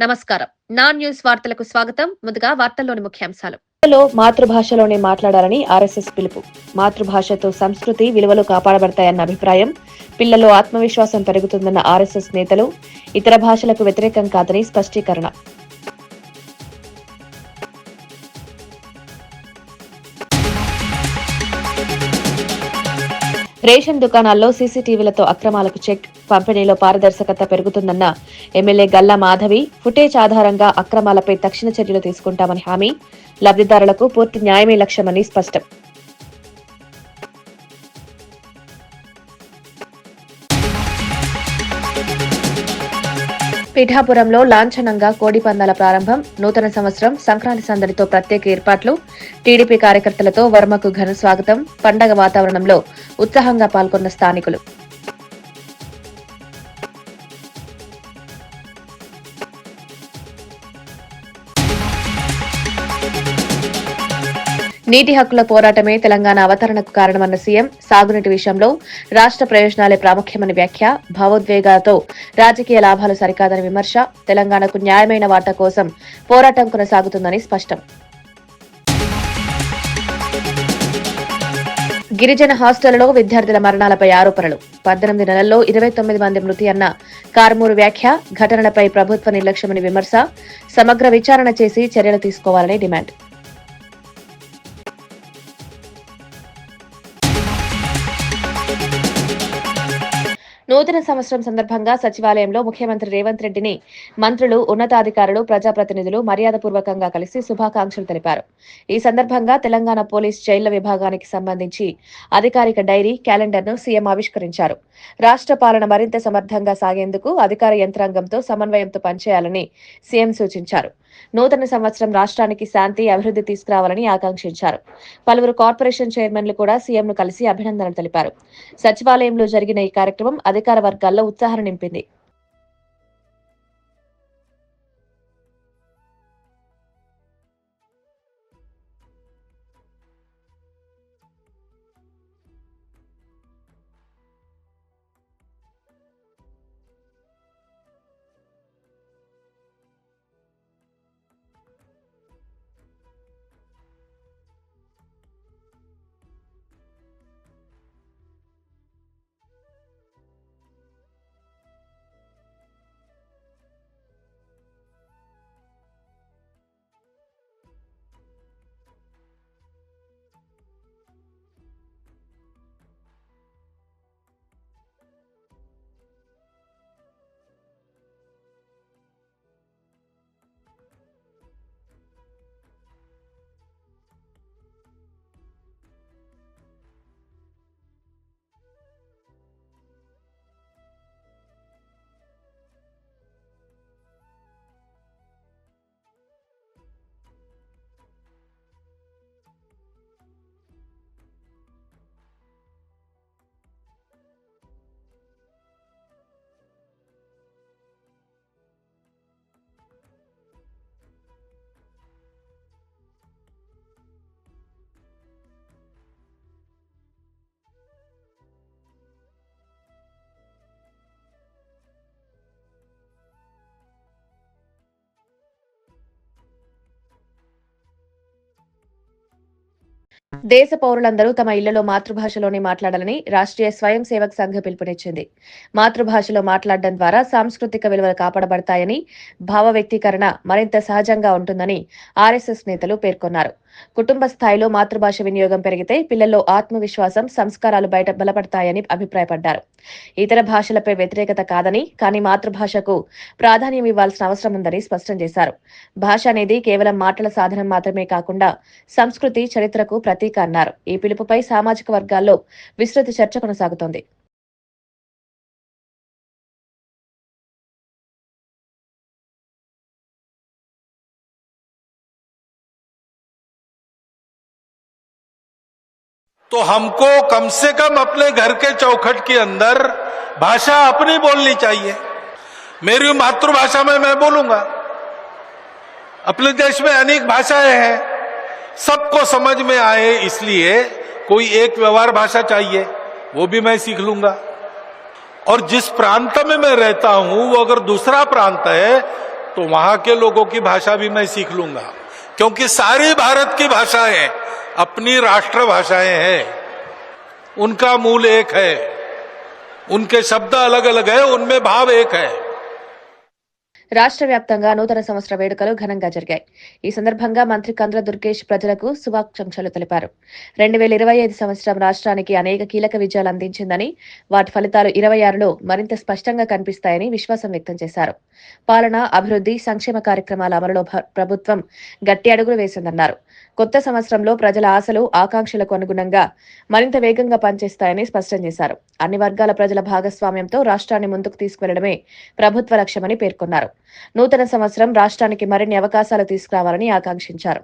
నమస్కారం. నా న్యూస్ వార్తలకు స్వాగతం. ముందుగా వార్తల్లోని ముఖ్యాంశాలు. లో మాతృభాషలోనే మాట్లాడాలని ఆర్ఎస్ఎస్ పిలుపు. మాతృభాషతో సంస్కృతి విలువలు కాపాడబడతాయన్న అభిప్రాయం పిల్లల్లో ఆత్మవిశ్వాసం పెరుగుతుందన్న ఆర్ఎస్ఎస్ నేతలు ఇతర భాషలకు వ్యతిరేకం కాదని స్పష్టీకరణ. రేషన్ దుకాణాల్లో సీసీటీవీలతో అక్రమాలకు చెక్. పంపిణీలో పారదర్శకత పెరుగుతుందన్న ఎమ్మెల్యే గల్లా మాధవి ఫుటేజ్ ఆధారంగా అక్రమాలపై తక్షణ చర్యలు తీసుకుంటామని హామీ. లబ్ధిదారులకు పూర్తి న్యాయమే లక్ష్యమని స్పష్టం. పీఠాపురంలో లాంఛనంగా కోడి పందాల ప్రారంభం నూతన సంవత్సరం సంక్రాంతి సందడితో ప్రత్యేక ఏర్పాట్లు టీడీపీ కార్యకర్తలతో వర్మకు ఘన స్వాగతం పండగ వాతావరణంలో ఉత్సాహంగా పాల్గొన్న స్థానికులు. నీటి హక్కుల పోరాటమే తెలంగాణ అవతరణకు కారణమన్న సీఎం సాగునీటి విషయంలో రాష్ట్ర ప్రయోజనాలే ప్రాముఖ్యమని వ్యాఖ్య భావోద్వేగాలతో రాజకీయ లాభాలు సరికాదని విమర్శ తెలంగాణకు న్యాయమైన వార్త కోసం పోరాటం కొనసాగుతుందని స్పష్టం. గిరిజన హాస్టళ్ళలో విద్యార్థుల మరణాలపై ఆరోపణలు. పద్దెనిమిది నెలల్లో ఇరవై తొమ్మిది మంది మృతి అన్న కార్మూరు వ్యాఖ్య ఘటనలపై ప్రభుత్వ నిర్లక్ష్యమని విమర్శ సమగ్ర విచారణ చేసి చర్యలు తీసుకోవాలని డిమాండ్. నూతన సంవత్సరం సందర్భంగా సచివాలయంలో ముఖ్యమంత్రి రేవంత్ రెడ్డిని మంత్రులు ఉన్నతాధికారులు ప్రజాప్రతినిధులు మర్యాదపూర్వకంగా కలిసి శుభాకాంక్షలు తెలిపారు. ఈ సందర్భంగా తెలంగాణ పోలీస్ జైళ్ళ విభాగానికి సంబంధించి అధికారిక డైరీ క్యాలెండర్ను సీఎం ఆవిష్కరించారు. రాష్ట్ర పాలన మరింత సమర్థంగా సాగేందుకు అధికార యంత్రాంగంతో సమన్వయంతో పనిచేయాలని సీఎం సూచించారు. నూతన సంవత్సరం రాష్ట్రానికి శాంతి అభివృద్ధి తీసుకురావాలని ఆకాంక్షించారు. పలువురు కార్పొరేషన్ చైర్మన్లు కూడా సీఎంను కలిసి అభినందనలు తెలిపారు. సచివాలయంలో జరిగిన ఈ కార్యక్రమం అధికార వర్గాల్లో ఉత్సాహం నింపింది. దేశ పౌరులందరూ తమ ఇళ్ళలో మాతృభాషలోనే మాట్లాడాలని రాష్ట్రీయ స్వయం సేవక్ సంఘ పిలుపునిచ్చింది. మాతృభాషలో మాట్లాడడం ద్వారా సాంస్కృతిక విలువలు కాపాడబడతాయని భావ వ్యక్తీకరణ మరింత సహజంగా ఉంటుందని ఆర్ఎస్ఎస్ నేతలు పేర్కొన్నారు. కుటుంబ స్థాయిలో మాతృభాష వినియోగం పెరిగితే పిల్లల్లో ఆత్మవిశ్వాసం సంస్కారాలు బయట బలపడతాయని అభిప్రాయపడ్డారు. ఇతర భాషలపై వ్యతిరేకత కాదని కానీ మాతృభాషకు ప్రాధాన్యం ఇవ్వాల్సిన అవసరం ఉందని స్పష్టం చేశారు. భాష అనేది కేవలం మాటల సాధనం మాత్రమే కాకుండా సంస్కృతి చరిత్రకు ప్రతీక అన్నారు. ఈ పిలుపుపై సామాజిక వర్గాల్లో విస్తృత చర్చ కొనసాగుతోంది. तो हमको कम से कम अपने घर के चौखट के अंदर भाषा अपनी बोलनी चाहिए। मेरी मातृभाषा में मैं बोलूँगा, अपने देश में अनेक भाषाएँ हैं, सबको समझ में आए, इसलिए कोई एक व्यवहार भाषा चाहिए, वो भी मैं सीख लूँगा। और जिस प्रांत में मैं रहता हूँ, वो अगर दूसरा प्रांत है तो वहाँ के लोगों की भाषा भी मैं सीख लूँगा। क्योंकि सारी भारत की भाषाएँ अपनी राष्ट्रभाषाएँ हैं। उनका मूल एक है। उनके शब्द अलग अलग है, उनमें भाव एक है। రాష్ట్ర వ్యాప్తంగా నూతన సంవత్సర వేడుకలు ఘనంగా జరిగాయి. ఈ సందర్భంగా మంత్రి కంద్ర దుర్గేష్ ప్రజలకు శుభాకాంక్షలు తెలిపారు. రెండు వేల ఇరవై ఐదు సంవత్సరం రాష్ట్రానికి అనేక కీలక విజయాలు అందించిందని వాటి ఫలితాలు ఇరవై ఆరులో మరింత స్పష్టంగా కనిపిస్తాయని విశ్వాసం వ్యక్తం చేశారు. పాలన అభివృద్ధి సంక్షేమ కార్యక్రమాల అమలులో భ- ప్రభుత్వం గట్టి అడుగులు వేసిందన్నారు. కొత్త సంవత్సరంలో ప్రజల ఆశలు ఆకాంక్షలకు అనుగుణంగా మరింత వేగంగా పనిచేస్తాయని స్పష్టం చేశారు. అన్ని వర్గాల ప్రజల భాగస్వామ్యంతో రాష్ట్రాన్ని ముందుకు తీసుకువెళ్ళడమే ప్రభుత్వ లక్ష్యమని పేర్కొన్నారు. నూతన సంవత్సరం రాష్ట్రానికి మరిన్ని అవకాశాలు తీసుకురావాలని ఆకాంక్షించారు.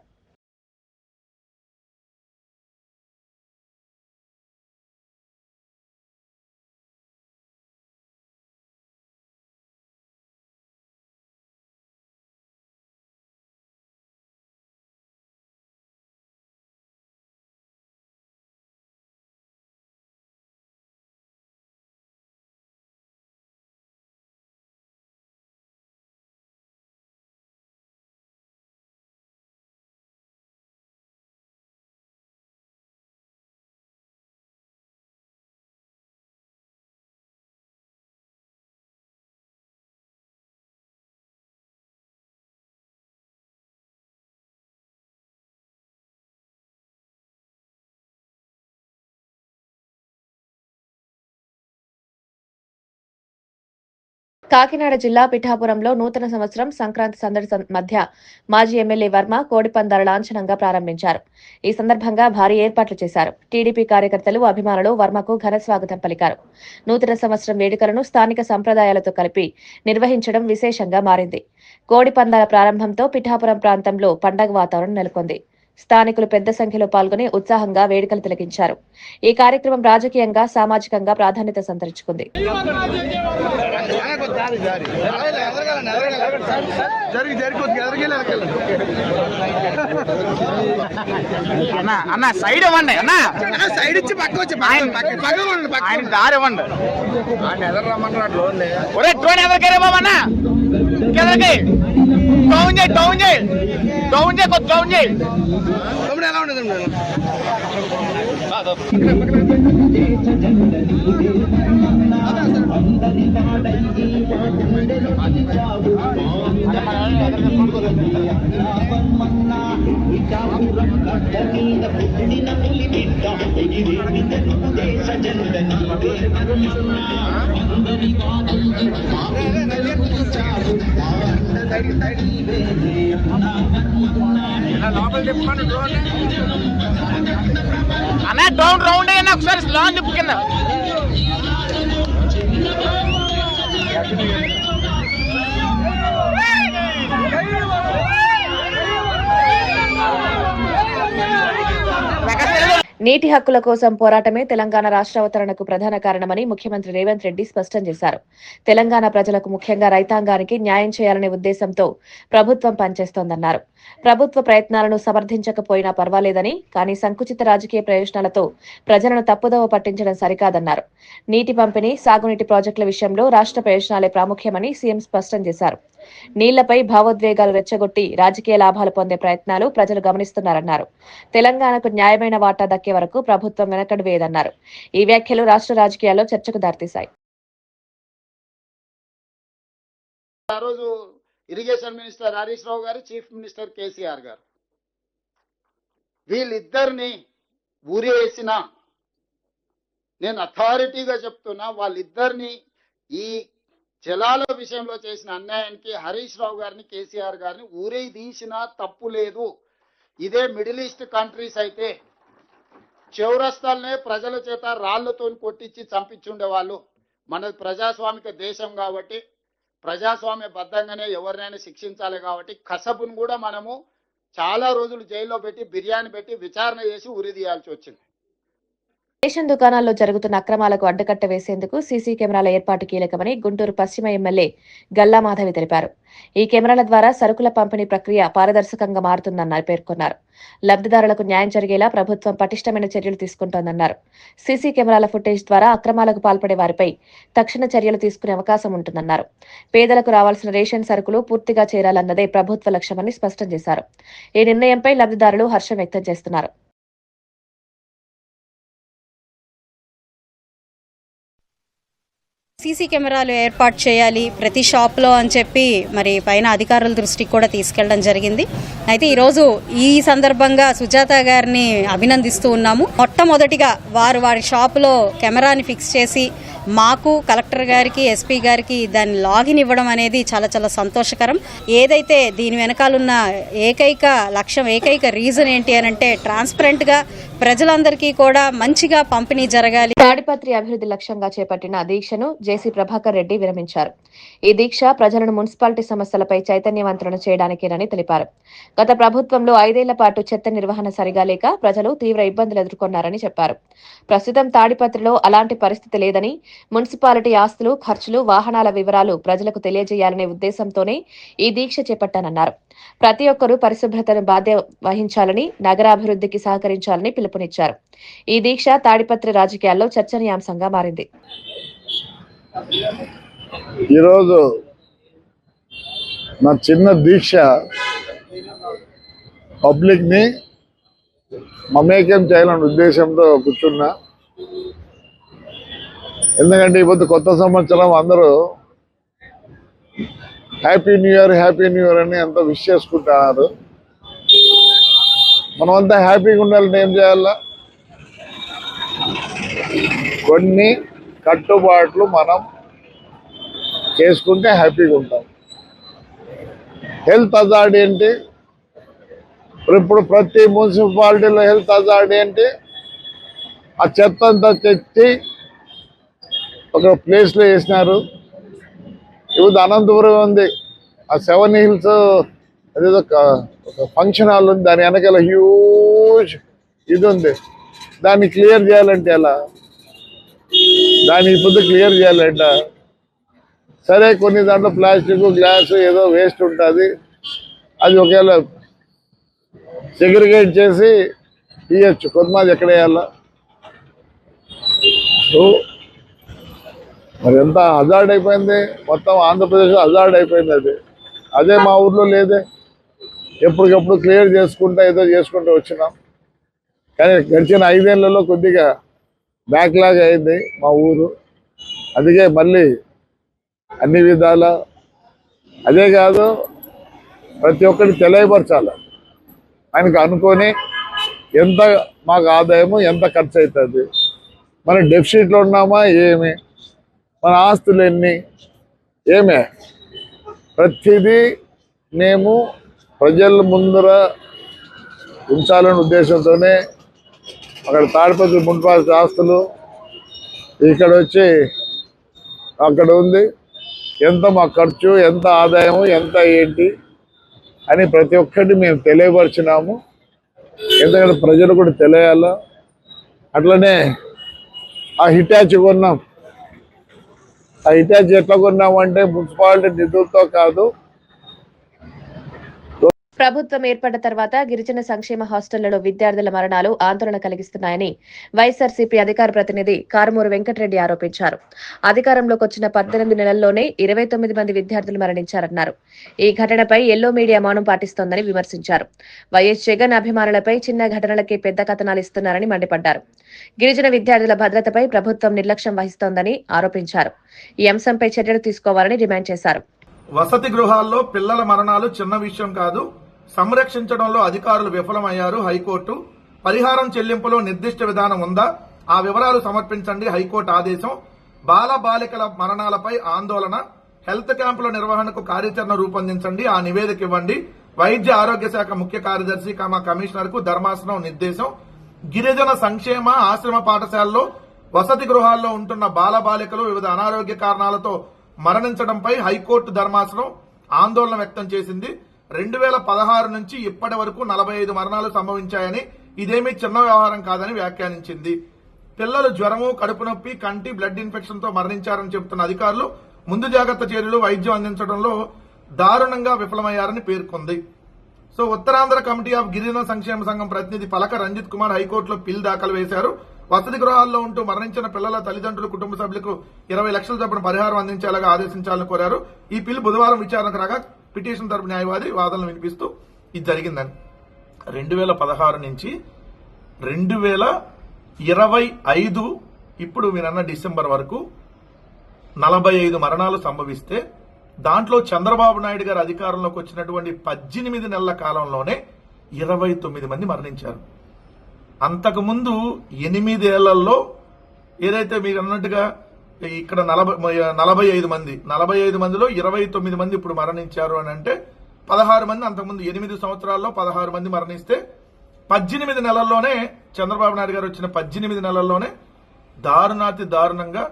కాకినాడ జిల్లా పిఠాపురంలో నూతన సంవత్సరం సంక్రాంతి సందడి మధ్య మాజీ ఎమ్మెల్యే వర్మ కోడిపందాల లాంఛనంగా ప్రారంభించారు. ఈ సందర్భంగా భారీ ఏర్పాట్లు చేశారు. టీడీపీ కార్యకర్తలు అభిమానులు వర్మకు ఘన స్వాగతం పలికారు. నూతన సంవత్సరం వేడుకలను స్థానిక సంప్రదాయాలతో కలిపి నిర్వహించడం విశేషంగా మారింది. కోడిపందాల ప్రారంభంతో పిఠాపురం ప్రాంతంలో పండగ వాతావరణం నెలకొంది. స్థానికులు పెద్ద సంఖ్యలో పాల్గొని ఉత్సాహంగా వేడుకలు తిలకించారు ఈ కార్యక్రమం రాజకీయంగా సామాజికంగా ప్రాధాన్యత సంతరించుకుంది. అన్న సైడ్ ఇవ్వండి అన్న. సైడ్ ఇచ్చి పక్క వచ్చి ఆయన దారి ఇవ్వండి. ఎవరికైనా అన్న డౌన్ చేయి డౌన్ చేయి. డౌన్ చేయి కొద్ది డౌన్ చేయి తమ్ముడు ఎలా ఉండదు లోపల డ్రోన్ అన్న డౌన్ రౌండ్ అయ్యి ఒకసారి లాంగ్ తిప్పు కింద. నీటి హక్కుల కోసం పోరాటమే తెలంగాణ రాష్ట్ర అవతరణకు ప్రధాన కారణమని ముఖ్యమంత్రి రేవంత్ రెడ్డి స్పష్టం చేశారు. తెలంగాణ ప్రజలకు ముఖ్యంగా రైతాంగానికి న్యాయం చేయాలనే ఉద్దేశంతో ప్రభుత్వం పనిచేస్తోందన్నారు. ప్రభుత్వ ప్రయత్నాలను సమర్థించకపోయినా పర్వాలేదని కానీ సంకుచిత రాజకీయ ప్రయోజనాలతో ప్రజలను తప్పుదోవ పట్టించడం సరికాదన్నారు. నీటి పంపిణీ సాగునీటి ప్రాజెక్టుల విషయంలో రాష్ట్ర ప్రయోజనాలే ప్రాముఖ్యమని సీఎం స్పష్టం చేశారు. నీళ్ళపై భావోద్వేగాలు రెచ్చగొట్టి రాజకీయ లాభాలు పొందే ప్రయత్నాలు ప్రజలు గమనిస్తున్నారన్నారు. తెలంగాణకు న్యాయమైన వాటా దక్కే వరకు ప్రభుత్వం వెనకడు వేయదన్నారు. ఈ వ్యాఖ్యలు రాష్ట్ర రాజకీయాల్లో చర్చకు దారితీశాయి. ఆ రోజు ఇరిగేషన్ మినిస్టర్ హరీష్ రావు గారు చీఫ్ మినిస్టర్ కేసీఆర్ గారు. వీళ్ళిద్దరిని ఊరేసిన నేను అథారిటీగా చెప్తున్నా వాళ్ళిద్దరిని ఈ జలాల విషయంలో చేసిన అన్యాయానికి హరీష్ రావు గారిని కేసీఆర్ గారిని ఊరే తీసినా తప్పు లేదు. ఇదే మిడిల్ ఈస్ట్ కంట్రీస్ అయితే చౌరస్తాలనే ప్రజల చేత రాళ్ళతో కొట్టించి చంపించుండే వాళ్ళు. మనది ప్రజాస్వామిక దేశం కాబట్టి ప్రజాస్వామ్య బద్ధంగానే ఎవరినైనా శిక్షించాలి కాబట్టి కసబును కూడా మనము చాలా రోజులు జైల్లో పెట్టి బిర్యానీ పెట్టి విచారణ చేసి ఉరి తీయాల్సి వచ్చింది. రేషన్ దుకాణాల్లో జరుగుతున్న అక్రమాలకు అడ్డుకట్ట వేసేందుకు సీసీ కెమెరాల ఏర్పాటు కీలకమని గుంటూరు పశ్చిమ ఎమ్మెల్యే గల్లా మాధవి తెలిపారు. ఈ కెమెరాల ద్వారా సరుకుల పంపిణీ ప్రక్రియ పారదర్శకంగా మారుతుందన్నారు పేర్కొన్నారు. లబ్ధిదారులకు న్యాయం జరిగేలా ప్రభుత్వం పటిష్టమైన చర్యలు తీసుకుంటోందన్నారు. సీసీ కెమెరాల ఫుటేజ్ ద్వారా అక్రమాలకు పాల్పడే వారిపై తక్షణ చర్యలు తీసుకునే అవకాశం ఉంటుందన్నారు. పేదలకు రావాల్సిన రేషన్ సరుకులు పూర్తిగా చేరాలన్నదే ప్రభుత్వ లక్ష్యమని స్పష్టం చేశారు. ఈ నిర్ణయంపై లబ్ధిదారులు హర్షం వ్యక్తం చేస్తున్నారు. సీసీ కెమెరాలు ఏర్పాటు చేయాలి ప్రతి షాప్లో అని చెప్పి మరి పైన అధికారుల దృష్టికి కూడా తీసుకెళ్ళడం జరిగింది. అయితే ఈరోజు ఈ సందర్భంగా సుజాత గారిని అభినందిస్తూ ఉన్నాము. మొట్టమొదటిగా వారు వారి షాపులో కెమెరాని ఫిక్స్ చేసి మాకు కలెక్టర్ గారికి ఎస్పీ గారికి దాన్ని లాగిన్ ఇవ్వడం అనేది చాలా చాలా సంతోషకరం. ఏదైతే దీని వెనకాలన్న ఏకైక లక్ష్యం ఏకైక రీజన్ ఏంటి అని అంటే ట్రాన్స్పరెంట్గా ప్రజలందరికీ కూడా మంచిగా పంపిణీ జరగాలి. తాడిపత్రి అభివృద్ధి లక్ష్యంగా చేపట్టిన దీక్షను జేసీ ప్రభాకర్ రెడ్డి విరమించారు. ఈ దీక్ష ప్రజలను మున్సిపాలిటీ సమస్యలపై చైతన్యవంతులను చేయడానికేనని తెలిపారు. గత ప్రభుత్వంలో ఐదేళ్ళ పాటు చెత్త నిర్వహణ సరిగా లేక ప్రజలు తీవ్ర ఇబ్బందులు ఎదుర్కొన్నారని చెప్పారు. ప్రస్తుతం తాడిపత్రిలో అలాంటి పరిస్థితి లేదని మున్సిపాలిటీ ఆస్తులు ఖర్చులు వాహనాల వివరాలు ప్రజలకు తెలియజేయాలనే ఉద్దేశంతోనే ఈ దీక్ష చేపట్టానన్నారు. ప్రతి ఒక్కరూ పరిశుభ్రతను బాధ్య వహించాలని నగరాభివృద్ధికి సహకరించాలని పిలుపునిచ్చారు. ఈ దీక్ష తాడిపత్రి రాజకీయాల్లో చర్చనీయాంశంగా మారింది. ఈరోజు నా చిన్న దీక్ష పబ్లిక్ని మమేకం చేయాలనే ఉద్దేశంతో కూర్చున్నా. ఎందుకంటే ఇప్పుడు కొత్త సంవత్సరం అందరూ happy new year happy new year అని ఎంతో విష్ చేసుకుంటున్నారు. మనమంతా హ్యాపీగా ఉండాలంటే ఏం చేయాలా? కొన్ని కట్టుబాట్లు మనం చేసుకుంటే హ్యాపీగా ఉంటాం. హెల్త్ అజార్డ్ ఏంటి? ఇప్పుడు ప్రతి మున్సిపాలిటీలో హెల్త్ అజార్డ్ ఏంటి? ఆ చెత్త అంతా తెచ్చి ఒక ప్లేస్లో వేసినారు. ఇప్పుడు అనంతపురం ఉంది. ఆ సెవెన్ హిల్స్ అదేదో ఒక ఒక ఫంక్షన్ హాల్ ఉంది. దాని వెనకాల హ్యూజ్ ఇది ఉంది. దాన్ని క్లియర్ చేయాలంటే ఎలా? దాన్ని ఇప్పుడు క్లియర్ చేయాలంటే సరే కొన్ని దాంట్లో ప్లాస్టిక్ గ్లాస్ ఏదో వేస్ట్ ఉంటుంది. అది ఒకవేళ సెగ్రిగేట్ చేసి ఇవ్వచ్చు కొంతమంది ఎక్కడ వేయాలా? సో మరి ఎంత హజార్డ్ అయిపోయింది? మొత్తం ఆంధ్రప్రదేశ్ హజార్డ్ అయిపోయింది అది. అదే మా ఊర్లో లేదే. ఎప్పటికప్పుడు క్లియర్ చేసుకుంటా ఏదో చేసుకుంటూ వచ్చినాం. కానీ గడిచిన ఐదేళ్ళలో కొద్దిగా బ్యాక్లాగ్ అయింది మా ఊరు. అందుకే మళ్ళీ అన్ని విధాల. అదే కాదు ప్రతి ఒక్కటి తెలియపరచాలి. ఆయనకు అనుకొని ఎంత మాకు ఆదాయము ఎంత ఖర్చు అవుతుంది మన డెఫిసిట్లో ఉన్నామా ఏమి? మన ఆస్తులు ఎన్ని? ఏమే? ప్రతిదీ మేము ప్రజల ముందర ఉంచాలనే ఉద్దేశంతోనే అక్కడ తాడిపత్రి మున్సిపాలిటీ ఆస్తులు ఇక్కడ వచ్చి అక్కడ ఉంది. ఎంత మా ఖర్చు ఎంత ఆదాయము ఎంత ఏంటి అని ప్రతి ఒక్కటి మేము తెలియపరిచినాము. ఎందుకంటే ప్రజలు కూడా తెలియాల. అట్లనే ఆ హిటాచి కొన్నాం. ఆ హిటాచి ఎట్లా కొన్నామంటే మున్సిపాలిటీ నిధులతో కాదు ప్రభుత్వం ఏర్పడ్డ తర్వాత గిరిజన సంక్షేమ హాస్టళ్ళలో విద్యార్థుల మరణాలు ఆందోళన కలిగిస్తున్నాయని వైఎస్ఆర్సీపీ అధికార ప్రతినిధి కారుమూరు వెంకటరెడ్డి ఆరోపించారు. అధికారంలోకి వచ్చిన పద్దెనిమిది నెలల్లోనే ఇరవై తొమ్మిది మంది విద్యార్థులు మరణించారన్నారు. ఈ ఘటనపై ఎల్లో మీడియా మౌనం పాటిస్తోందని విమర్శించారు. వైఎస్ జగన్ అభిమానులపై చిన్న ఘటనలకే పెద్ద కథనాలు ఇస్తున్నారని మండిపడ్డారు. గిరిజన విద్యార్థుల భద్రతపై ప్రభుత్వం నిర్లక్ష్యం వహిస్తోందని ఆరోపించారు. ఈ అంశంపై చర్యలు తీసుకోవాలని డిమాండ్ చేశారు. వసతి గృహాల్లో పిల్లల మరణాలు చిన్న విషయం కాదు. సంరక్షించడంలో అధికారులు విఫలమయ్యారు. హైకోర్టు పరిహారం చెల్లింపులో నిర్దిష్ట విధానం ఉందా? ఆ వివరాలు సమర్పించండి హైకోర్టు ఆదేశం. బాల బాలికల మరణాలపై ఆందోళన. హెల్త్ క్యాంపుల నిర్వహణకు కార్యాచరణ రూపొందించండి. ఆ నివేదిక ఇవ్వండి. వైద్య ఆరోగ్య శాఖ ముఖ్య కార్యదర్శి కమ కమిషనర్కు ధర్మాసనం నిర్దేశం. గిరిజన సంక్షేమ ఆశ్రమ పాఠశాలలో వసతి గృహాల్లో ఉంటున్న బాలబాలికలు వివిధ అనారోగ్య కారణాలతో మరణించడంపై హైకోర్టు ధర్మాసనం ఆందోళన వ్యక్తం చేసింది. రెండు వేల పదహారు నుంచి ఇప్పటి వరకు నలభై ఐదు మరణాలు సంభవించాయని ఇదేమీ చిన్న వ్యవహారం కాదని వ్యాఖ్యానించింది. పిల్లలు జ్వరము కడుపు నొప్పి కంటి బ్లడ్ ఇన్ఫెక్షన్తో మరణించారని చెబుతున్న అధికారులు ముందు జాగ్రత్త చర్యలు వైద్యం అందించడంలో దారుణంగా విఫలమయ్యారని పేర్కొంది. సో ఉత్తరాంధ్ర కమిటీ ఆఫ్ గిరిజన సంక్షేమ సంఘం ప్రతినిధి పలక రంజిత్ కుమార్ హైకోర్టులో పిల్ దాఖలు వేశారు. వసతి గృహాల్లో ఉంటూ మరణించిన పిల్లల తల్లిదండ్రులు కుటుంబ సభ్యులకు ఇరవై లక్షల చొప్పున పరిహారం అందించేలాగా ఆదేశించాలని కోరారు. ఈ పిల్ బుధవారం విచారణకు రాగా పిటిషన్ తరపు న్యాయవాది వాదనలు వినిపిస్తూ ఇది జరిగిందని రెండు వేల పదహారు నుంచి రెండు వేల ఇరవై ఐదు ఇప్పుడు మీరన్న డిసెంబర్ వరకు నలభై ఐదు మరణాలు సంభవిస్తే దాంట్లో చంద్రబాబు నాయుడు గారు అధికారంలోకి వచ్చినటువంటి పద్దెనిమిది నెలల కాలంలోనే ఇరవై తొమ్మిది మంది మరణించారు. అంతకుముందు ఎనిమిదేళ్ళలో ఏదైతే మీరు అన్నట్టుగా ఇక్కడ నలభై నలభై ఐదు మంది. నలభై ఐదు మందిలో ఇరవై తొమ్మిది మంది ఇప్పుడు మరణించారు అని అంటే పదహారు మంది అంతకుముందు ఎనిమిది సంవత్సరాల్లో పదహారు మంది మరణిస్తే పద్దెనిమిది నెలల్లోనే చంద్రబాబు నాయుడు గారు వచ్చిన పద్దెనిమిది నెలల్లోనే దారుణాతి దారుణంగా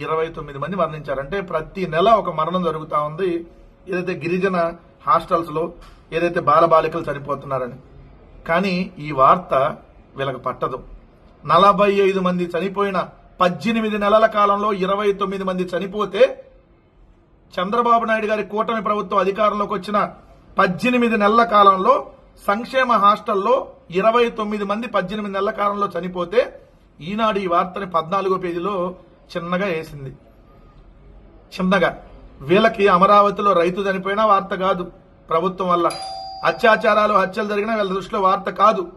ఇరవై తొమ్మిది మంది మరణించారు. అంటే ప్రతి నెల ఒక మరణం జరుగుతూ ఉంది. ఏదైతే గిరిజన హాస్టల్స్లో ఏదైతే బాలబాలికలు చనిపోతున్నారని. కానీ ఈ వార్త వీళ్ళకి పట్టదు. నలభై ఐదు మంది చనిపోయిన పద్దెనిమిది నెలల కాలంలో ఇరవై తొమ్మిది మంది చనిపోతే చంద్రబాబు నాయుడు గారి కూటమి ప్రభుత్వం అధికారంలోకి వచ్చిన పద్దెనిమిది నెలల కాలంలో సంక్షేమ హాస్టల్లో ఇరవై తొమ్మిది మంది పద్దెనిమిది నెలల కాలంలో చనిపోతే ఈనాడు ఈ వార్తని పద్నాలుగో పేజీలో చిన్నగా వేసింది. చిన్నగా. వీళ్ళకి అమరావతిలో రైతు చనిపోయినా వార్త కాదు. ప్రభుత్వం వల్ల అత్యాచారాలు హత్యలు జరిగినా వీళ్ళ దృష్టిలో వార్త కాదు.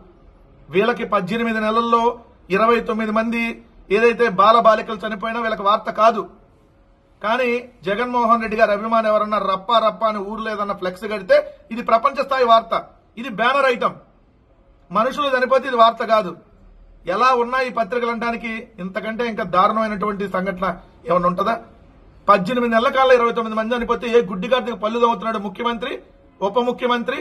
వీళ్ళకి పద్దెనిమిది నెలల్లో ఇరవై తొమ్మిది మంది ఏదైతే బాల బాలికలు చనిపోయినా వీళ్ళకి వార్త కాదు. కానీ జగన్మోహన్ రెడ్డి గారి అభిమాన్ ఎవరన్నా రప్ప రప్ప అని ఊరు లేదన్న ఫ్లెక్స్ కడితే ఇది ప్రపంచ స్థాయి వార్త. ఇది బ్యానర్ ఐటమ్. మనుషులు చనిపోతే ఇది వార్త కాదు. ఎలా ఉన్నాయి ఈ పత్రికలు అనడానికి ఇంతకంటే ఇంకా దారుణమైనటువంటి సంఘటన ఏమైనా ఉంటుందా? పద్దెనిమిది నెలల కాలం ఇరవై తొమ్మిది మంది చనిపోతే ఏ గుడ్డిగారికి పళ్ళు తవ్వుతున్నాడు ముఖ్యమంత్రి ఉప ముఖ్యమంత్రి?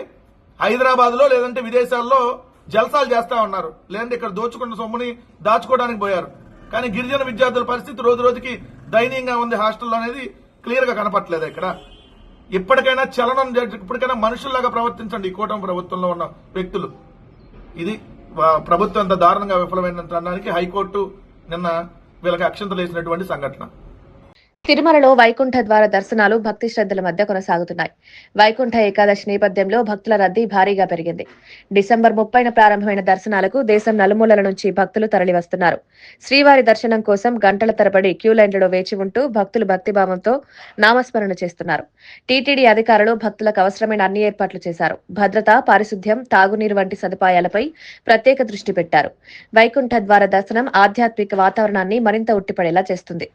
హైదరాబాద్లో లేదంటే విదేశాల్లో జల్సాలు చేస్తా ఉన్నారు. లేదంటే ఇక్కడ దోచుకున్న సొమ్ముని దాచుకోవడానికి పోయారు. కానీ గిరిజన విద్యార్థుల పరిస్థితి రోజు రోజుకి దయనీయంగా ఉంది. హాస్టల్లో అనేది క్లియర్గా కనపట్లేదు ఇక్కడ. ఇప్పటికైనా చలనం ఇప్పటికైనా మనుషుల్లాగా ప్రవర్తించండి ఈ కూటమి ప్రభుత్వంలో ఉన్న వ్యక్తులు. ఇది ప్రభుత్వం అంత దారుణంగా విఫలమైనడానికి హైకోర్టు నిన్న వీళ్ళకి అక్షంతలు వేసినటువంటి సంఘటన. తిరుమలలో వైకుంఠ ద్వార దర్శనాలు భక్తి శ్రద్ధల మధ్య కొనసాగుతున్నాయి. వైకుంఠ ఏకాదశి నేపథ్యంలో భక్తుల రద్దీ భారీగా పెరిగింది. డిసెంబర్ ముప్పైన ప్రారంభమైన దర్శనాలకు దేశం నలుమూలల నుంచి భక్తులు తరలివస్తున్నారు. శ్రీవారి దర్శనం కోసం గంటల తరబడి క్యూ లైన్లలో వేచి ఉంటూ భక్తులు భక్తిభావంతో నామస్మరణ చేస్తున్నారు. టీటీడీ అధికారులు భక్తులకు అవసరమైన అన్ని ఏర్పాట్లు చేశారు. భద్రత పారిశుద్ధ్యం తాగునీరు వంటి సదుపాయాలపై ప్రత్యేక దృష్టి పెట్టారు. వైకుంఠ ద్వార దర్శనం ఆధ్యాత్మిక వాతావరణాన్ని మరింత ఉట్టిపడేలా చేస్తుంది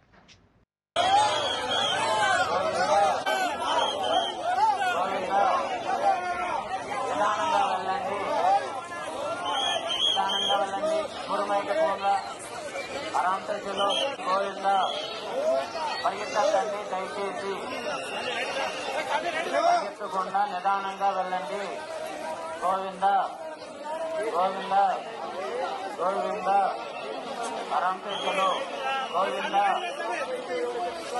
నిదానంగా వెళ్ళండి మూడుమైక పోగా అరాంతలో గోవింద పరిగెత్తకండి దయచేసి పరిగెత్తకుండా నిదానంగా వెళ్ళండి గోవింద గోవింద గోవింద అరాంతలో గోవింద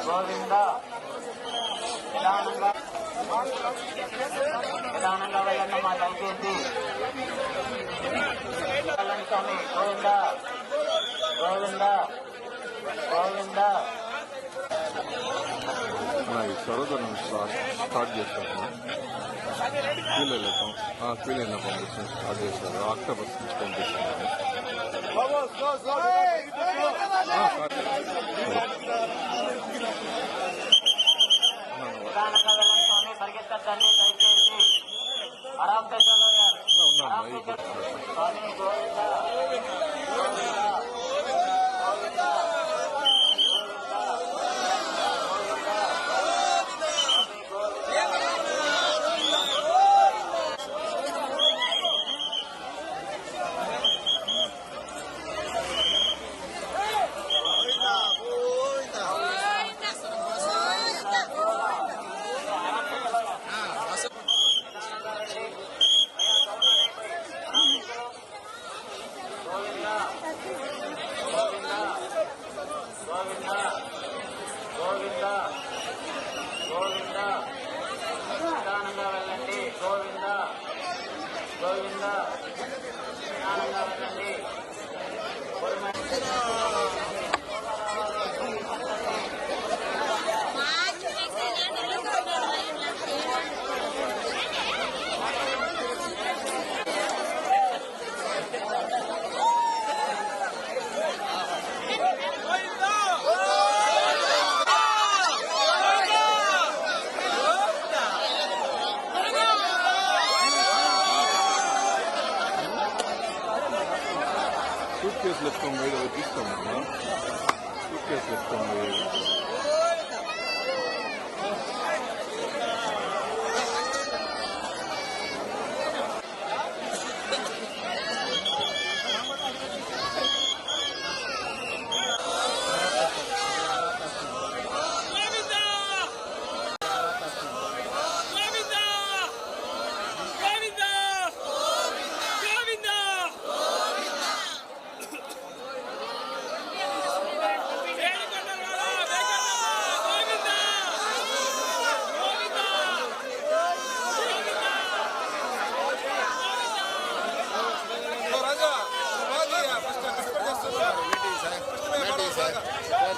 గోవింద. నిదానంగా నిదానంగా వెళ్ళండి మా దయచేసి స్వామి గోవింద. గోవింద. గోవింద. సరోదరం స్టార్ట్ చేశారు క్యూలో వెళ్ళాం క్యూలో వెళ్ళిన పంపిస్తాం స్టార్ట్ చేశారు. ఆక్టోబస్ నుంచి స్వామి పరిగెత్తకండి దయచేసి ఆరాం పేషలో Türkiye'ye slip konmayı da ötüş konmayı. Türkiye'ye slip konmayı.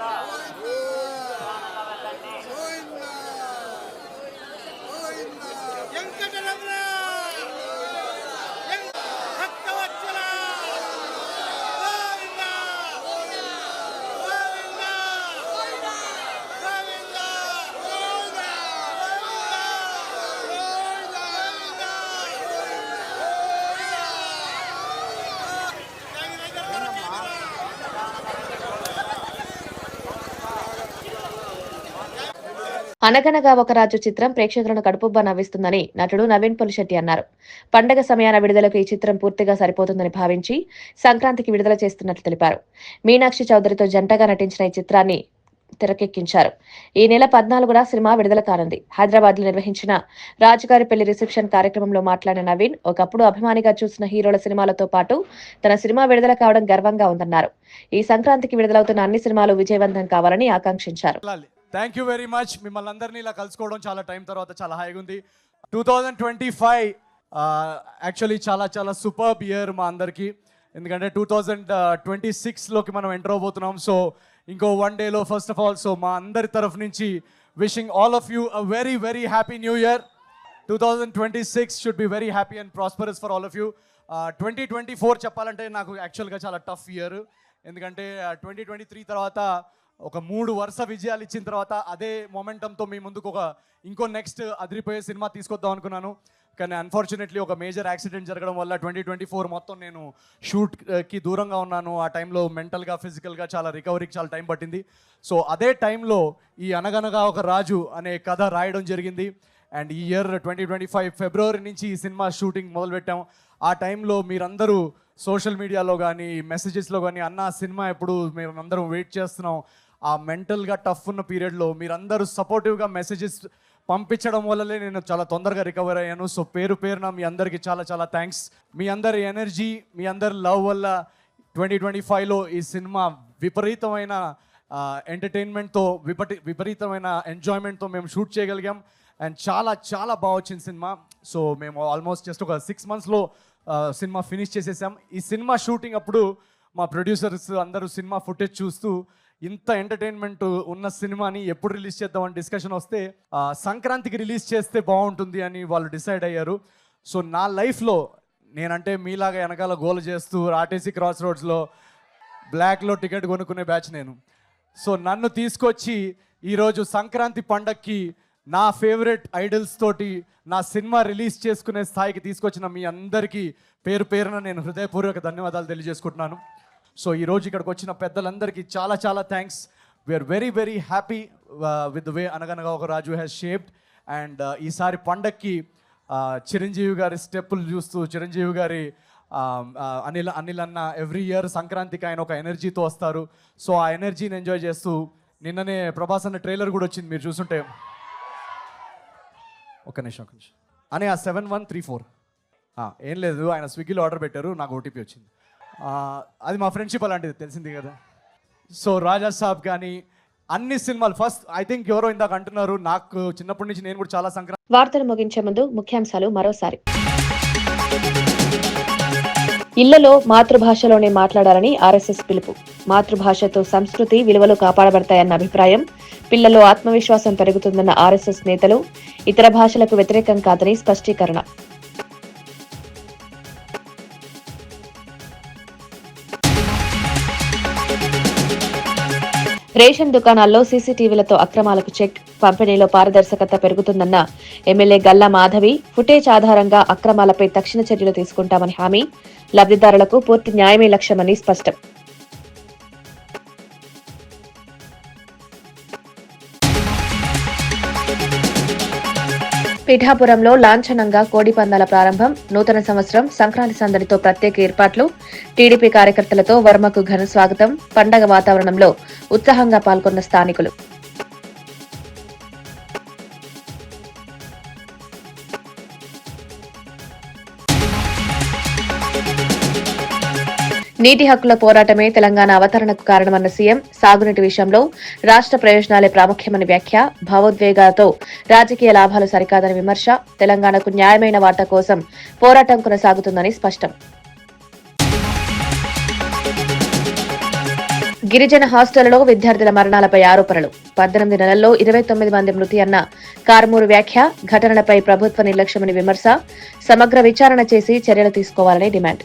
나. అనగనగా ఒక రాజు చిత్రం ప్రేక్షకులను కడుపుబ్బా నవ్విస్తుందని నటుడు నవీన్ పులిశెట్టి అన్నారు. పండగ సమయాన విడుదలకు ఈ చిత్రం పూర్తిగా సరిపోతుందని భావించి సంక్రాంతికి విడుదల చేస్తున్నట్లు తెలిపారు. మీనాక్షి చౌదరితో జంటగా నటించిన ఈ చిత్రాన్ని తెరకెక్కించారు. ఈ నెల పద్నాలుగున సినిమా విడుదల కానుంది. హైదరాబాద్లో నిర్వహించిన రాజుగారి పెళ్ళి రిసెప్షన్ కార్యక్రమంలో మాట్లాడిన నవీన్ ఒకప్పుడు అభిమానిగా చూసిన హీరోల సినిమాలతో పాటు తన సినిమా విడుదల కావడం గర్వంగా ఉందన్నారు. ఈ సంక్రాంతికి విడుదలవుతున్న అన్ని సినిమాలు విజయవంతం కావాలని ఆకాంక్షించారు. థ్యాంక్ యూ వెరీ మచ్ మిమ్మల్ని అందరినీ ఇలా కలుసుకోవడం చాలా టైం తర్వాత చాలా హాయిగా ఉంది. Two thousand twenty five actually చాలా చాలా సూపర్బ్ ఇయర్ మా అందరికీ. ఎందుకంటే టూ థౌజండ్ ట్వంటీ సిక్స్లోకి మనం ఎంటర్ అవబోతున్నాం సో ఇంకో వన్ డేలో ఫస్ట్ ఆఫ్ ఆల్ సో మా అందరి తరఫు నుంచి wishing all of you a very very happy new year two thousand twenty six should be very happy and prosperous for all of you twenty twenty four చెప్పాలంటే నాకు యాక్చువల్గా చాలా tough year ఎందుకంటే twenty twenty three తర్వాత ఒక మూడు వరుస విజయాలు ఇచ్చిన తర్వాత అదే మొమెంటంతో మీ ముందుకు ఒక ఇంకో నెక్స్ట్ అదిరిపోయే సినిమా తీసుకొద్దాం అనుకున్నాను. కానీ అన్ఫార్చునేట్లీ ఒక మేజర్ యాక్సిడెంట్ జరగడం వల్ల ట్వంటీ ట్వంటీ ఫోర్ మొత్తం నేను షూట్కి uh, దూరంగా ఉన్నాను. ఆ టైంలో మెంటల్గా ఫిజికల్గా చాలా రికవరీకి చాలా టైం పట్టింది. సో అదే టైంలో ఈ అనగనగా ఒక రాజు అనే కథ రాయడం జరిగింది. అండ్ ఈ ఇయర్ ట్వంటీ ట్వంటీ ఫైవ్ ఫిబ్రవరి నుంచి ఈ సినిమా షూటింగ్ మొదలుపెట్టాం. ఆ టైంలో మీరందరూ సోషల్ మీడియాలో కానీ మెసేజెస్లో కానీ అన్న సినిమా ఎప్పుడు మేము అందరం వెయిట్ చేస్తున్నాం. ఆ మెంటల్గా టఫ్ ఉన్న పీరియడ్లో మీరందరూ సపోర్టివ్గా మెసేజెస్ పంపించడం వల్లనే నేను చాలా తొందరగా రికవర్ అయ్యాను. సో పేరు పేరున మీ అందరికీ చాలా చాలా థ్యాంక్స్ మీ అందరి ఎనర్జీ మీ అందరి లవ్ వల్ల ట్వంటీ ట్వంటీ ఫైవ్లో ఈ సినిమా విపరీతమైన ఎంటర్టైన్మెంట్తో విపటి విపరీతమైన ఎంజాయ్మెంట్తో మేము షూట్ చేయగలిగాం. అండ్ చాలా చాలా బాగా వచ్చింది సినిమా. సో మేము ఆల్మోస్ట్ జస్ట్ ఒక సిక్స్ మంత్స్లో సినిమా ఫినిష్ చేసేసాం. ఈ సినిమా షూటింగ్ అప్పుడు మా ప్రొడ్యూసర్స్ అందరూ సినిమా ఫుటేజ్ చూస్తూ ఇంత ఎంటర్టైన్మెంట్ ఉన్న సినిమాని ఎప్పుడు రిలీజ్ చేద్దామని డిస్కషన్ వస్తే సంక్రాంతికి రిలీజ్ చేస్తే బాగుంటుంది అని వాళ్ళు డిసైడ్ అయ్యారు. సో నా లైఫ్లో నేనంటే మీలాగా వెనకాల గోల్ చేస్తూ ఆర్టీసీ క్రాస్ రోడ్స్లో బ్లాక్లో టికెట్ కొనుక్కునే బ్యాచ్ నేను. సో నన్ను తీసుకొచ్చి ఈరోజు సంక్రాంతి పండక్కి నా ఫేవరెట్ ఐడల్స్ తోటి నా సినిమా రిలీజ్ చేసుకునే స్థాయికి తీసుకొచ్చిన మీ అందరికీ పేరు పేరున నేను హృదయపూర్వక ధన్యవాదాలు తెలియజేసుకుంటున్నాను. సో ఈరోజు ఇక్కడికి వచ్చిన పెద్దలందరికీ చాలా చాలా thanks we're very very happy with way అనగనగా ఒక రాజు హ్యాస్ షేప్డ్ అండ్ ఈసారి పండక్కి uh, చిరంజీవి గారి స్టెప్పులు చూస్తూ చిరంజీవి గారి um, uh, అనిల్ అనిల్ అన్న ఎవ్రీ ఇయర్ సంక్రాంతికి ఆయన ఒక ఎనర్జీతో వస్తారు. సో ఆ ఎనర్జీని ఎంజాయ్ చేస్తూ నిన్ననే ప్రభాస్ అన్న ట్రైలర్ కూడా వచ్చింది మీరు చూసుంటే ఒక నిమిషం ఒక నిమిషం. అని ఆ సెవెన్ వన్ త్రీ ఫోర్ ఏం లేదు ఆయన స్విగ్గీలో ఆర్డర్ పెట్టారు నాకు ఓటీపీ వచ్చింది. అది మా ఫ్రెండ్షిప్ అలాంటిది తెలిసింది కదా. సో రాజా సాబ్ కానీ అన్ని సినిమాలు ఫస్ట్ ఐ థింక్ ఎవరో ఇందాక అంటున్నారు నాకు చిన్నప్పటి నుంచి నేను కూడా చాలా సంక్రాంతి వార్తలు ముగించే ముందు ముఖ్యాంశాలు మరోసారి. ఇళ్ళలో మాతృభాషలోనే మాట్లాడాలని ఆర్ఎస్ఎస్ పిలుపు. మాతృభాషతో సంస్కృతి విలువలు కాపాడబడతాయన్న అభిప్రాయం పిల్లల్లో ఆత్మవిశ్వాసం పెరుగుతుందన్న ఆర్ఎస్ఎస్ నేతలు ఇతర భాషలకు వ్యతిరేకం కాదని స్పష్టీకరణ. రేషన్ దుకాణాల్లో సీసీటీవీలతో అక్రమాలకు చెక్ పంపిణీలో పారదర్శకత పెరుగుతుందన్న ఎమ్మెల్యే గల్లా మాధవి ఫుటేజ్ ఆధారంగా అక్రమాలపై తక్షణ చర్యలు తీసుకుంటామని హామీ. లబ్ధిదారులకు పూర్తి న్యాయమే లక్ష్యమని స్పష్టం. పిఠాపురంలో లాంఛనంగా కోడి పందాల ప్రారంభం నూతన సంవత్సరం సంక్రాంతి సందడితో ప్రత్యేక ఏర్పాట్లు టీడీపీ కార్యకర్తలతో వర్మకు ఘన స్వాగతం పండగ వాతావరణంలో ఉత్సాహంగా పాల్గొన్న స్థానికులు. నీటి హక్కుల పోరాటమే తెలంగాణ అవతరణకు కారణమన్న సీఎం సాగునీటి విషయంలో రాష్ట్ర ప్రయోజనాలే ప్రాముఖ్యమని వ్యాఖ్య భావోద్వేగాలతో రాజకీయ లాభాలు సరికాదని విమర్శ తెలంగాణకు న్యాయమైన వార్త కోసం పోరాటం కొనసాగుతుందని స్పష్టం. గిరిజన హాస్టళ్ళలో విద్యార్థుల మరణాలపై ఆరోపణలు. పద్దెనిమిది నెలల్లో ఇరవై తొమ్మిది మంది మృతి అన్న కార్మూరు వ్యాఖ్య ఘటనలపై ప్రభుత్వ నిర్లక్ష్యమని విమర్శ సమగ్ర విచారణ చేసి చర్యలు తీసుకోవాలని డిమాండ్.